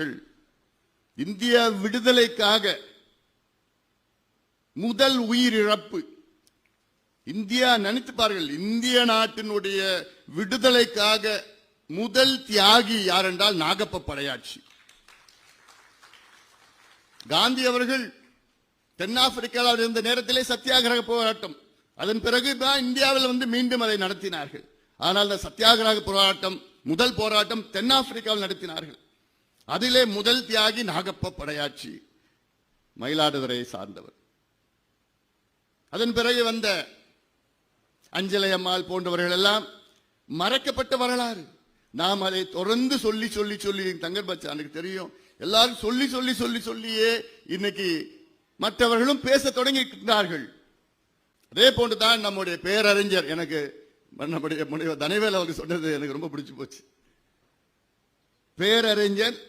மக்கள் இந்திய விடுதலைக்காக முதல் உயிரிழப்பு. இந்தியா நினைத்து பாருங்கள் இந்திய நாட்டினுடைய விடுதலைக்காக முதல் தியாகி யார் என்றால் நாகப்ப படையாட்சி. காந்தி அவர்கள் தென்னாப்பிரிக்காவில் இருந்த நேரத்திலே சத்தியாகிரக போராட்டம். அதன் பிறகு தான் இந்தியாவில் வந்து மீண்டும் அதை நடத்தினார்கள். ஆனால் அந்த சத்தியாகிரக போராட்டம் முதல் போராட்டம் தென்னாப்பிரிக்காவில் நடத்தினார்கள். அதிலே முதல் தியாகி நாகப்ப படையாச்சி மயிலாடுதுறையை சார்ந்தவர். அதன் பிறகு வந்த அஞ்சலை அம்மாள் போன்றவர்கள் எல்லாம் மறைக்கப்பட்ட வரலாறு. நாம் அதை தொடர்ந்து சொல்லி சொல்லி சொல்லி தங்கர் பச்சானுக்கு தெரியும். எல்லாரும் சொல்லி சொல்லி சொல்லி சொல்லியே இன்னைக்கு மற்றவர்களும் பேச தொடங்கியிருக்கிறார்கள் அதே போன்றுதான் நம்முடைய பேரறிஞர் எனக்கு நம்முடைய முனைவர் தனவேல் அவர்கள் சொன்னது எனக்கு ரொம்ப பிடிச்சு போச்சு. பேரறிஞர்